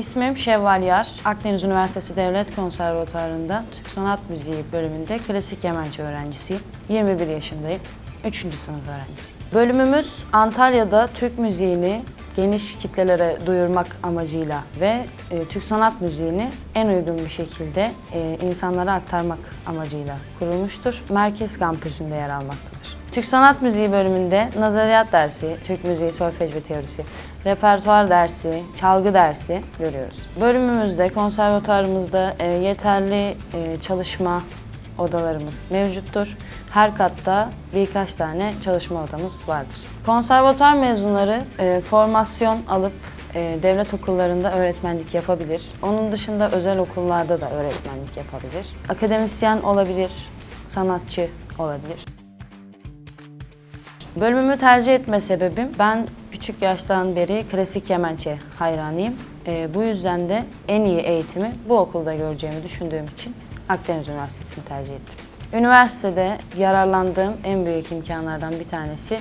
İsmim Şevval Yar. Akdeniz Üniversitesi Devlet Konservatuarı'nda Türk Sanat Müziği bölümünde klasik kemençe öğrencisiyim. 21 yaşındayım. 3. sınıf öğrencisiyim. Bölümümüz Antalya'da Türk müziğini geniş kitlelere duyurmak amacıyla ve e, Türk sanat müziğini en uygun bir şekilde e, insanlara aktarmak amacıyla kurulmuştur. Merkez kampüsünde yer almaktadır. Türk Sanat Müziği bölümünde nazariyat dersi, Türk müziği solfej ve teorisi, repertuar dersi, çalgı dersi görüyoruz. Bölümümüzde, konservatuarımızda e, yeterli e, çalışma odalarımız mevcuttur. Her katta birkaç tane çalışma odamız vardır. Konservatuar mezunları e, formasyon alıp e, devlet okullarında öğretmenlik yapabilir. Onun dışında özel okullarda da öğretmenlik yapabilir. Akademisyen olabilir, sanatçı olabilir. Bölümümü tercih etme sebebim ben küçük yaştan beri klasik kemençe hayranıyım. Ee, bu yüzden de en iyi eğitimi bu okulda göreceğimi düşündüğüm için Akdeniz Üniversitesi'ni tercih ettim. Üniversitede yararlandığım en büyük imkanlardan bir tanesi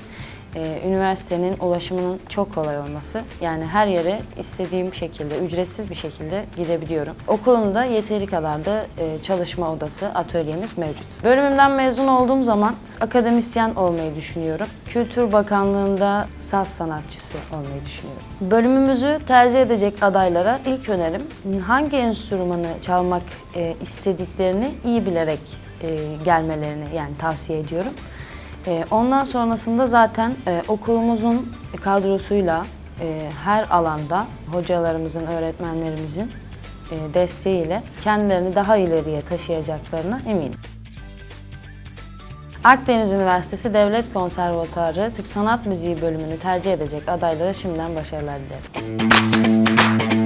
e, üniversitenin ulaşımının çok kolay olması. Yani her yere istediğim şekilde, ücretsiz bir şekilde gidebiliyorum. Okulumda yeteri kadar da e, çalışma odası, atölyemiz mevcut. Bölümümden mezun olduğum zaman akademisyen olmayı düşünüyorum. Kültür Bakanlığı'nda saz sanatçısı olmayı düşünüyorum. Bölümümüzü tercih edecek adaylara ilk önerim hangi enstrümanı çalmak e, istediklerini iyi bilerek e, gelmelerini yani tavsiye ediyorum. E, Ondan sonrasında zaten e, okulumuzun kadrosuyla e, her alanda hocalarımızın, öğretmenlerimizin e, desteğiyle kendilerini daha ileriye taşıyacaklarına eminim. Akdeniz Üniversitesi Devlet Konservatuarı Türk Sanat Müziği bölümünü tercih edecek adaylara şimdiden başarılar dilerim.